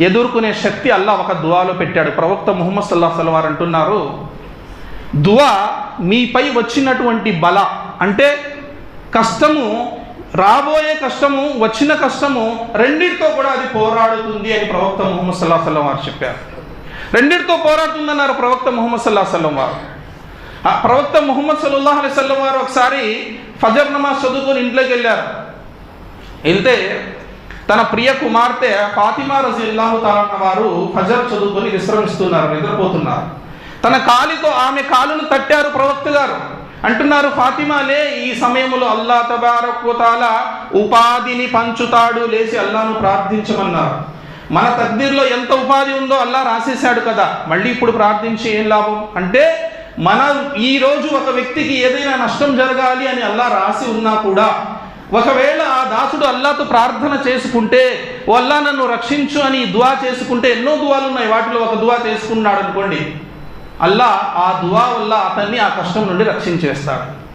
ఎదుర్కొనే శక్తి అల్లా ఒక దువాలో పెట్టాడు. ప్రవక్త ముహమ్మద్ సల్లా సల్వార్ అంటున్నారు దువా మీపై వచ్చినటువంటి బల అంటే కష్టము రాబోయే కష్టము వచ్చిన కష్టము రెండింటితో కూడా అది పోరాడుతుంది అని ప్రవక్త ముహమ్మద్ సల్లా సల్లం వారు చెప్పారు. రెండింటితో పోరాడుతుందన్నారు ప్రవక్త ముహమ్మద్ సల్లా సల్లం వారు. ఆ ప్రవక్త ముహమ్మద్ సల్లాహ్ అలై వారు ఒకసారి ఫజర్ నమాజ్ చదువుకొని ఇంట్లోకి వెళ్ళారు. వెళ్తే తన ప్రియ కుమార్తె ఫాతిమా రజీల్లాహు తాలన్న వారు ఫజర్ చదువుకొని విశ్రమిస్తున్నారు నిద్రపోతున్నారు. తన కాలితో ఆమె కాలును తట్టారు ప్రవక్త గారు. అంటున్నారు ఫాతిమాలే ఈ సమయంలో అల్లా తబారకుతాల ఉపాధిని పంచుతాడు లేచి అల్లాను ప్రార్థించమన్నారు. మన తగ్దీర్లో ఎంత ఉపాధి ఉందో అల్లా రాసేశాడు కదా మళ్ళీ ఇప్పుడు ప్రార్థించి ఏం లాభం? అంటే మన ఈ రోజు ఒక వ్యక్తికి ఏదైనా నష్టం జరగాలి అని అల్లా రాసి ఉన్నా కూడా ఒకవేళ దాసుడు అల్లాతో ప్రార్థన చేసుకుంటే వల్లా నన్ను రక్షించు అని దువా చేసుకుంటే ఎన్నో దువాలు ఉన్నాయి వాటిలో ఒక దువా చేసుకున్నాడు అనుకోండి అల్లా ఆ దువా వల్ల అతన్ని ఆ కష్టం నుండి రక్షించేస్తాడు.